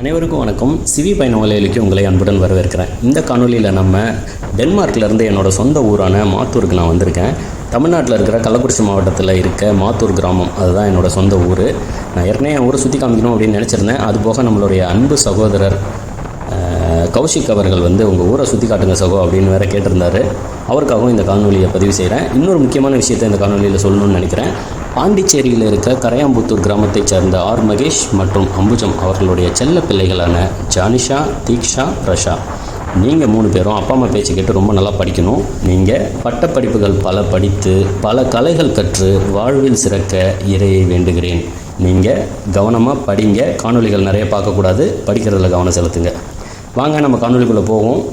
அனைவருக்கும் வணக்கம். சிவி பயண வலையிலுக்கு உங்களை அன்புடன் வரவேற்கிறேன். இந்த காணொலியில் நம்ம டென்மார்க்லேருந்து என்னோட சொந்த ஊரான மாத்தூருக்கு நான் வந்திருக்கேன். தமிழ்நாட்டில் இருக்கிற கள்ளக்குறிச்சி மாவட்டத்தில் இருக்க மாத்தூர் கிராமம். அதுதான் என்னோட சொந்த ஊர். நான் ஏற்கனவே என் ஊரை சுற்றி காமிக்கணும் அப்படின்னு நினச்சிருந்தேன். அது போக நம்மளுடைய அன்பு சகோதரர் கௌஷிக் அவர்கள் வந்து உங்கள் ஊரை சுற்றி காட்டுங்க சகோ அப்படின்னு வேறு கேட்டிருந்தாரு. அவருக்காகவும் இந்த காணொலியை பதிவு செய்கிறேன் இன்னொரு முக்கியமான விஷயத்தை இந்த காணொலியில் சொல்லணும்னு நினைக்கிறேன். பாண்டிச்சேரியில் இருக்க கரையாம்புத்தூர் கிராமத்தைச் சேர்ந்த ஆர் மகேஷ் மற்றும் அம்புஜம் அவர்களுடைய செல்ல பிள்ளைகளான ஜானிஷா தீக்ஷா பிரஷா. நீங்கள் மூணு பேரும் அப்பா அம்மா பேச்சு கேட்டு ரொம்ப நல்லா படிக்கணும். நீங்கள் பட்டப்படிப்புகள் பல படித்து பல கலைகள் கற்று வாழ்வில் சிறக்க இறையை வேண்டுகிறேன். நீங்கள் கவனமாக படிங்க. காணொளிகள் நிறைய பார்க்கக்கூடாது. படிக்கிறதுல கவனம் செலுத்துங்க. வாங்க நம்ம காணொளிக்குள்ளே போவோம்.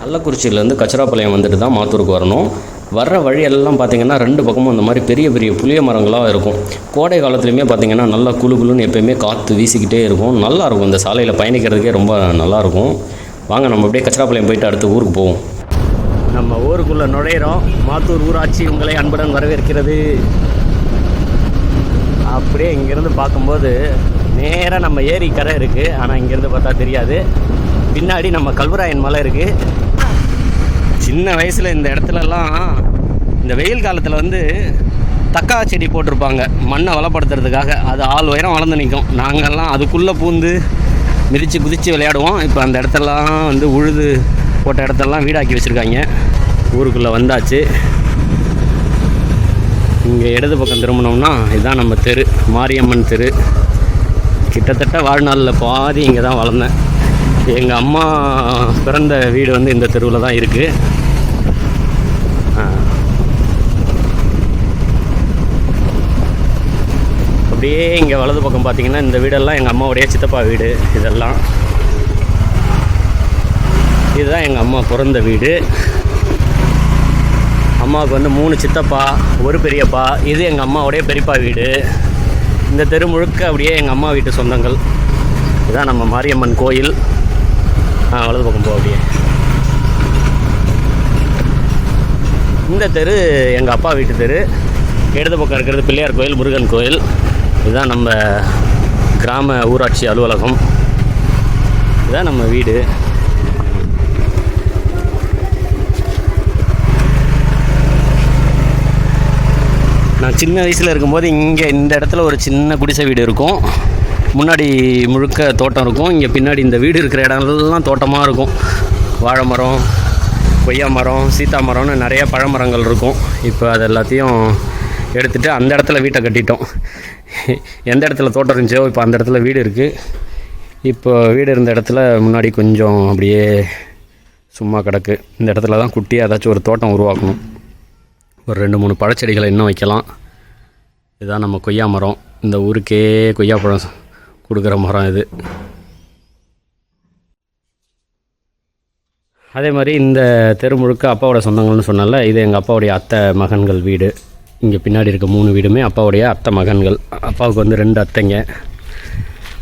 கள்ளக்குறிச்சியிலேருந்து கச்சராப்பாளையம் வந்துட்டு தான் மாத்தூருக்கு வரணும். வர்ற வழியெல்லாம் பார்த்தீங்கன்னா ரெண்டு பக்கமும் இந்த மாதிரி பெரிய பெரிய புளிய மரங்களாக இருக்கும். கோடை காலத்துலையுமே பார்த்தீங்கன்னா நல்லா குளு குழுன்னு எப்பயுமே காற்று வீசிக்கிட்டே இருக்கும். நல்லாயிருக்கும். இந்த சாலையில் பயணிக்கிறதுக்கே ரொம்ப நல்லாயிருக்கும். வாங்க நம்ம அப்படியே கச்சராப்பாளையம் போயிட்டு அடுத்து ஊருக்கு போவோம். நம்ம ஊருக்குள்ளே நுழையிறோம். மாத்தூர் ஊராட்சி உங்களை அன்புடன் வரவேற்கிறது. அப்படியே இங்கேருந்து பார்க்கும்போது நேராக நம்ம ஏரி கரை இருக்குது ஆனால் இங்கேருந்து பார்த்தா தெரியாது. பின்னாடி நம்ம கல்வராயன் மலை இருக்குது சின்ன வயசில் இந்த இடத்துலலாம் இந்த வெயில் காலத்தில் வந்து தக்கா செடி போட்டிருப்பாங்க. மண்ணை வளப்படுத்துறதுக்காக. அது ஆள் உயரம் வளர்ந்து நிற்கும் நாங்கள்லாம் அதுக்குள்ளே பூந்து மிதித்து குதித்து விளையாடுவோம். இப்போ அந்த இடத்தெல்லாம் வந்து உழுது போட்ட இடத்தெல்லாம் வீடாக்கி வச்சுருக்காங்க. ஊருக்குள்ளே வந்தாச்சு. இங்கே இடது பக்கம் திரும்பினோம்னா இதுதான் நம்ம தெரு. மாரியம்மன் தெரு. கிட்டத்தட்ட வாழ்நாளில் பாதி இங்கே தான் வளர்ந்தேன். எங்கள் அம்மா பிறந்த வீடு வந்து இந்த தெருவில் தான் இருக்குது அப்படியே இங்கே வலது பக்கம் பார்த்தீங்கன்னா இந்த வீடெல்லாம் எங்கள் அம்மாவுடைய சித்தப்பா வீடு இதெல்லாம். இதுதான் எங்கள் அம்மா பிறந்த வீடு. அம்மாவுக்கு வந்து மூணு சித்தப்பா ஒரு பெரியப்பா. இது எங்கள் அம்மாவுடைய பெரியப்பா வீடு. இந்த தெரு முழுக்க அப்படியே எங்கள் அம்மா வீட்டு சொந்தங்கள். இதுதான் நம்ம மாரியம்மன் கோயில். ஆ வலது பக்கம் போ அப்படியே. இந்த தெரு எங்கள் அப்பா வீட்டு தெரு. இடது பக்கம் இருக்கிறது பிள்ளையார் கோயில் முருகன் கோயில். இதுதான் நம்ம கிராம ஊராட்சி அலுவலகம். இதுதான் நம்ம வீடு. நான் சின்ன வயசில் இருக்கும்போது இங்கே இந்த இடத்துல ஒரு சின்ன குடிசை வீடு இருக்கும். முன்னாடி முழுக்க தோட்டம் இருக்கும். இங்கே பின்னாடி இந்த வீடு இருக்கிற இடம்லாம் தோட்டமாக இருக்கும். வாழை மரம் கொய்யா மரம் சீத்தா மரம்னு நிறைய பழமரங்கள் இருக்கும். இப்போ அது எல்லாத்தையும் எடுத்துகிட்டு அந்த இடத்துல வீட்டை கட்டிட்டோம். எந்த இடத்துல தோட்டம் இருந்துச்சோ இப்போ அந்த இடத்துல வீடு இருக்குது இப்போ வீடு இருந்த இடத்துல முன்னாடி கொஞ்சம் அப்படியே சும்மா கிடக்கு. இந்த இடத்துல தான் குட்டியாக ஏதாச்சும் ஒரு தோட்டம் உருவாக்கணும். ஒரு ரெண்டு மூணு பழச்செடிகளை இன்னும் வைக்கலாம். இதுதான் நம்ம கொய்யா மரம். இந்த ஊருக்கே கொய்யா பழம் கொடுக்குற மரம் இது. அதே மாதிரி இந்த தெரு முழுக்க அப்பாவோட சொந்தங்கள்னு சொன்னால இது எங்கள் அப்பாவுடைய அத்தை மகன்கள் வீடு. இங்கே பின்னாடி இருக்க மூணு வீடுமே அப்பாவுடைய அத்தை மகன்கள். அப்பாவுக்கு வந்து ரெண்டு அத்தைங்க.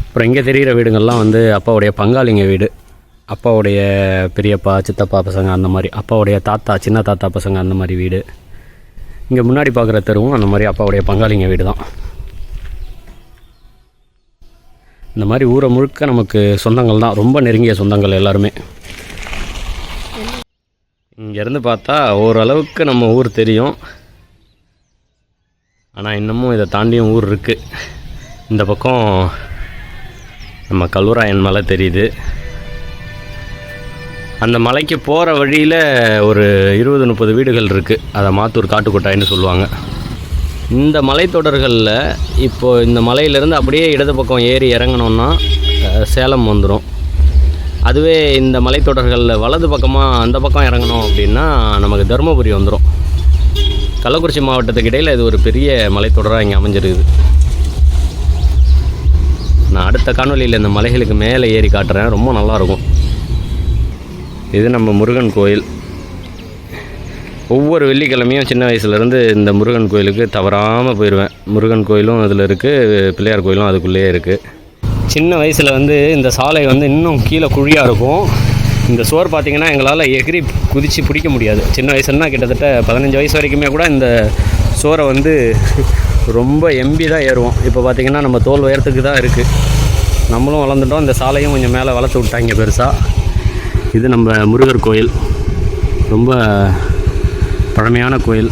அப்புறம் இங்கே தெரிகிற வீடுங்கள்லாம் வந்து அப்பாவுடைய பங்காளிங்க வீடு. அப்பாவுடைய பெரியப்பா சித்தப்பா பசங்க அந்த மாதிரி. அப்பாவுடைய தாத்தா சின்ன தாத்தா பசங்க அந்த மாதிரி வீடு. இங்கே முன்னாடி பார்க்குற தெருவும் அந்த மாதிரி அப்பாவுடைய பங்காளிங்க வீடு தான் இந்த மாதிரி ஊரை முழுக்க நமக்கு சொந்தங்கள் தான். ரொம்ப நெருங்கிய சொந்தங்கள் எல்லாருமே. இங்கேருந்து பார்த்தா ஓரளவுக்கு நம்ம ஊர் தெரியும். ஆனால் இன்னமும் இதை தாண்டியும் ஊர் இருக்குது இந்த பக்கம் நம்ம கல்வராயன் மலை தெரியுது. அந்த மலைக்கு போகிற வழியில் ஒரு இருபது முப்பது வீடுகள் இருக்குது அதை மாத்தூர் காட்டுக்கொட்டாயின்னு சொல்லுவாங்க. இந்த மலைத்தொடர்களில் இப்போது இந்த மலையிலேருந்து அப்படியே இடது பக்கம் ஏறி இறங்கினோன்னா சேலம் வந்துடும் அதுவே இந்த மலைத்தொடர்களில் வலது பக்கமாக அந்த பக்கம் இறங்கணும் அப்படின்னா நமக்கு தருமபுரி வந்துடும் கள்ளக்குறிச்சி மாவட்டத்துக்கு இடையில் இது ஒரு பெரிய மலைத்தொடராக இங்கே அமைஞ்சிருக்குது. நான் அடுத்த காணொலியில் இந்த மலைகளுக்கு மேலே ஏறி காட்டுறேன். ரொம்ப நல்லாயிருக்கும் இது நம்ம முருகன் கோயில். ஒவ்வொரு வெள்ளிக்கிழமையும் சின்ன வயசுலேருந்து இந்த முருகன் கோயிலுக்கு தவறாமல் போயிடுவேன் முருகன் கோயிலும் அதில் இருக்குது பிள்ளையார் கோயிலும் அதுக்குள்ளேயே இருக்குது சின்ன வயசில் வந்து இந்த சாலை வந்து இன்னும் கீழே குழியாக இருக்கும். இந்த சோர் பார்த்திங்கன்னா எங்களால் எகிரி குதித்து பிடிக்க முடியாது. சின்ன வயசுன்னா கிட்டத்தட்ட பதினஞ்சு வயசு வரைக்குமே கூட இந்த சோரை வந்து ரொம்ப எம்பி தான் ஏறுவோம். இப்போ பார்த்திங்கன்னா நம்ம தோல் உயரத்துக்கு தான் இருக்குது நம்மளும் வளர்ந்துட்டோம். இந்த சாலையும் கொஞ்சம் மேலே வளர்த்து விட்டாங்க பெருசாக இது நம்ம முருகர் கோயில். ரொம்ப பழமையான கோயில்.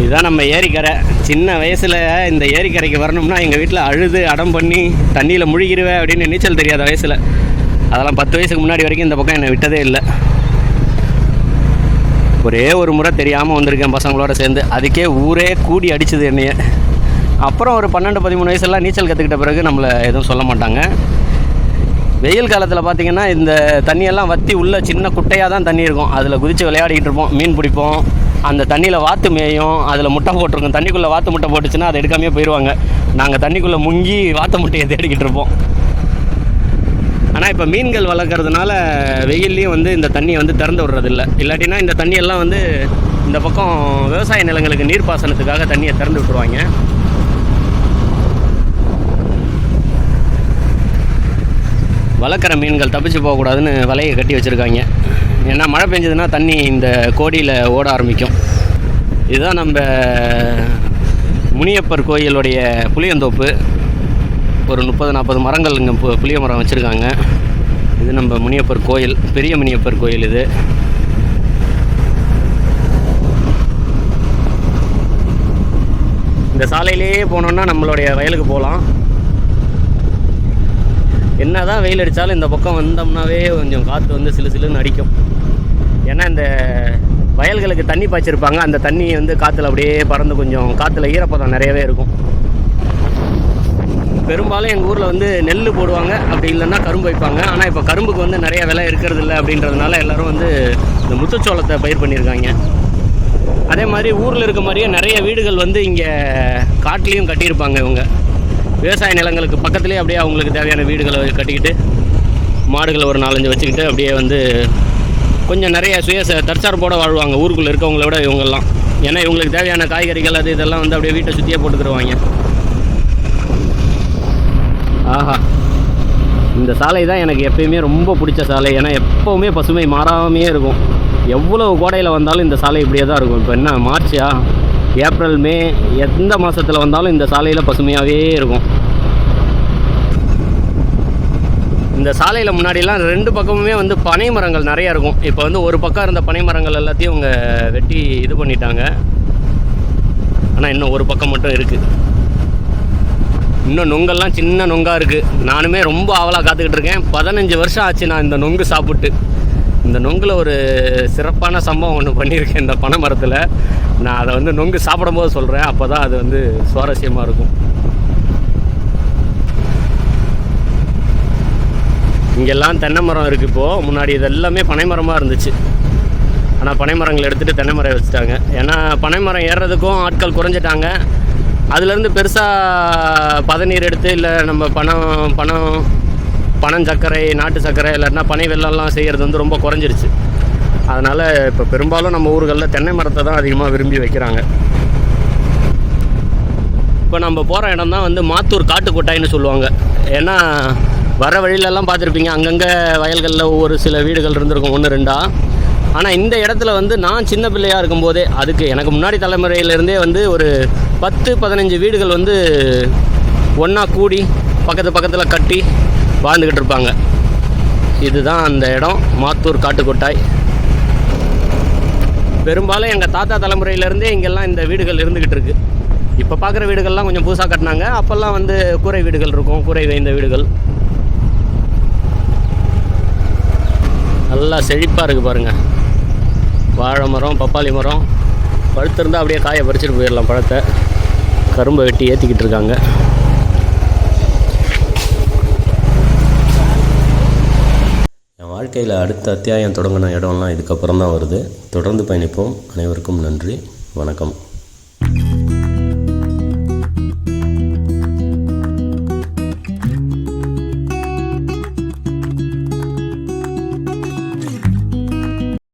இதுதான் நம்ம ஏரிக்கரை. சின்ன வயசில் இந்த ஏரிக்கரைக்கு வரணும்னா எங்கள் வீட்டில் அழுது அடம் பண்ணி தண்ணியில் முழுகிருவேன் அப்படின்னு நீச்சல் தெரியாத வயசில். அதெல்லாம் பத்து வயசுக்கு முன்னாடி வரைக்கும் இந்த பக்கம் என்னை விட்டதே இல்லை. ஒரே ஒரு முறை தெரியாமல் வந்திருக்கேன் பசங்களோட சேர்ந்து. அதுக்கே ஊரே கூடி அடிச்சது என்னைய. அப்புறம் ஒரு பன்னெண்டு பதிமூணு வயசுலாம் நீச்சல் கற்றுக்கிட்ட பிறகு நம்மளை எதுவும் சொல்ல மாட்டாங்க. வெயில் காலத்தில் பார்த்தீங்கன்னா இந்த தண்ணியெல்லாம் வற்றி உள்ள சின்ன குட்டையாக தான் தண்ணி இருக்கும். அதில் குதித்து விளையாடிக்கிட்டு இருப்போம். மீன் பிடிப்போம். அந்த தண்ணியில் வாத்து மேயும். அதில் முட்டை போட்டிருக்கும். தண்ணிக்குள்ளே வாத்து முட்டை போட்டுச்சுன்னா அதை எடுக்காமே போயிடுவாங்க நாங்கள் தண்ணிக்குள்ளே முங்கி வாத்து முட்டையை தேடிக்கிட்டு இருப்போம். ஆனால் இப்போ மீன்கள் வளர்க்குறதுனால வெயில்லையும் வந்து இந்த தண்ணியை வந்து திறந்து விடுறதில்ல. இல்லாட்டினா இந்த தண்ணியெல்லாம் வந்து இந்த பக்கம் விவசாய நிலங்களுக்கு நீர்ப்பாசனத்துக்காக தண்ணியை திறந்து விட்டுருவாங்க. வளர்க்குற மீன்கள் தப்பிச்சு போகக்கூடாதுன்னு வலையை கட்டி வச்சுருக்காங்க. ஏன்னா மழை பெஞ்சதுன்னா தண்ணி இந்த கோடியில் ஓட ஆரம்பிக்கும். இதுதான் நம்ம முனியப்பர் கோயிலுடைய புளியந்தோப்பு. ஒரு முப்பது நாற்பது மரங்கள் இங்கே பு- புளிய மரம் வச்சுருக்காங்க. இது நம்ம முனியப்பர் கோயில் பெரிய முனியப்பர் கோயில் இது. இந்த சாலையிலேயே போனோன்னா நம்மளுடைய வயலுக்கு போகலாம். என்னதான் வெயில் அடித்தாலும் இந்த பக்கம் வந்தோம்னாவே கொஞ்சம் காற்று வந்து சிலு சிலுன்னு அடிக்கும். ஏன்னா இந்த வயல்களுக்கு தண்ணி பாய்ச்சிருப்பாங்க. அந்த தண்ணி வந்து காற்றுல அப்படியே பறந்து கொஞ்சம் காற்றுல ஈரப்பதம் நிறையவே இருக்கும். பெரும்பாலும் எங்கள் ஊரில் வந்து நெல் போடுவாங்க. அப்படி இல்லைன்னா கரும்பு வைப்பாங்க. ஆனால் இப்போ கரும்புக்கு வந்து நிறைய விலை இருக்கிறது இல்லை அப்படின்றதுனால எல்லாரும் வந்து இந்த முத்துச்சோளத்தை பயிர் பண்ணியிருக்காங்க. அதே மாதிரி ஊரில் இருக்க மாதிரியே நிறைய வீடுகள் வந்து இங்கே காட்டிலையும் கட்டியிருப்பாங்க இவங்க. விவசாய நிலங்களுக்கு பக்கத்துலேயே அப்படியே அவங்களுக்கு தேவையான வீடுகளை கட்டிக்கிட்டு மாடுகளை ஒரு நாலஞ்சு வச்சுக்கிட்டு அப்படியே வந்து கொஞ்சம் நிறைய சுய தற்சார்போடு வாழ்வாங்க. ஊருக்குள்ளே இருக்கவங்கள விட இவங்கெல்லாம். ஏன்னா இவங்களுக்கு தேவையான காய்கறிகள் அது இதெல்லாம் வந்து அப்படியே வீட்டை சுற்றியே போட்டுக்கிடுவாங்க ஆஹா. இந்த சாலை தான் எனக்கு எப்பயுமே ரொம்ப பிடிச்ச சாலை. ஏன்னா எப்போவுமே பசுமை மாறாமையே இருக்கும். எவ்வளோ கோடையில் வந்தாலும் இந்த சாலை இப்படியே தான் இருக்கும். இப்போ என்ன மார்ச்சா ஏப்ரல் மே எந்த மாதத்தில் வந்தாலும் இந்த சாலையில் பசுமையாகவே இருக்கும். இந்த சாலையில் முன்னாடிலாம் ரெண்டு பக்கமுமே வந்து பனை மரங்கள் நிறையா இருக்கும். இப்போ வந்து ஒரு பக்கம் இருந்த பனை மரங்கள் எல்லாத்தையும் அவங்க வெட்டி இது பண்ணிட்டாங்க. ஆனால் இன்னும் ஒரு பக்கம் மட்டும் இருக்குது இன்னும் நொங்கெல்லாம் சின்ன நொங்காக இருக்குது நானுமே ரொம்ப ஆவலாக காத்துக்கிட்டு இருக்கேன். பதினஞ்சு வருஷம் ஆச்சு நான் இந்த நொங்கு சாப்பிட்டு. இந்த நொங்கில் ஒரு சிறப்பான சம்பவம் ஒன்று பண்ணியிருக்கேன் இந்த பனை மரத்தில். நான் அதை வந்து நொங்கு சாப்பிடும்போது சொல்கிறேன் அப்போ தான் அது வந்து சுவாரஸ்யமாக இருக்கும். இங்கெல்லாம் தென்னை மரம் இருக்குது இப்போது முன்னாடி இது எல்லாமே பனை மரமாக இருந்துச்சு. ஆனால் பனை மரங்களை எடுத்துகிட்டு தென்னை மரம் வச்சுட்டாங்க. ஏன்னா பனை மரம் ஏறுறதுக்கும் ஆட்கள் குறைஞ்சிட்டாங்க. அதுலேருந்து பெருசாக பதநீர் எடுத்து இல்லை நம்ம பணம் பணம் பனம் சர்க்கரை நாட்டு சர்க்கரை இல்லைன்னா பனை வெள்ளம்லாம் செய்கிறது வந்து ரொம்ப குறைஞ்சிருச்சு. அதனால் இப்போ பெரும்பாலும் நம்ம ஊர்களில் தென்னை மரத்தை தான் அதிகமாக விரும்பி வைக்கிறாங்க. இப்போ நம்ம போகிற இடம் தான் வந்து மாத்தூர் காட்டுக்கொட்டாய்னு சொல்லுவாங்க. ஏன்னா வர வழியிலலாம் பார்த்துருப்பீங்க. அங்கங்கே வயல்களில் ஒவ்வொரு சில வீடுகள் இருந்திருக்கும். ஒன்று ரெண்டா. ஆனால் இந்த இடத்துல வந்து நான் சின்ன பிள்ளையாக இருக்கும்போதே அதுக்கு எனக்கு முன்னாடி தலைமுறையிலேருந்தே வந்து ஒரு பத்து பதினஞ்சு வீடுகள் வந்து ஒன்றா கூடி பக்கத்து பக்கத்தில் கட்டி வாழ்ந்துக்கிட்டு இருப்பாங்க. இதுதான் அந்த இடம். மாத்தூர் காட்டுக்கொட்டாய். பெரும்பாலும் எங்கள் தாத்தா தலைமுறையிலேருந்தே இங்கெல்லாம் இந்த வீடுகள் இருந்துக்கிட்டு இருக்கு. இப்போ பார்க்குற வீடுகள்லாம் கொஞ்சம் புதுசாக கட்டினாங்க. அப்போல்லாம் வந்து கூரை வீடுகள் இருக்கும். கூரை வைந்த வீடுகள். நல்லா செழிப்பாக இருக்குது பாருங்கள் வாழை மரம் பப்பாளி மரம். பழுத்திருந்தால் அப்படியே காயை பறிச்சுட்டு போயிடலாம் பழத்தை. கரும்பை வெட்டி ஏற்றிக்கிட்டு இருக்காங்க. என் வாழ்க்கையில் அடுத்த அத்தியாயம் தொடங்கின இடம்லாம் இதுக்கப்புறம் தான் வருது. தொடர்ந்து பயணிப்போம். அனைவருக்கும் நன்றி. வணக்கம்.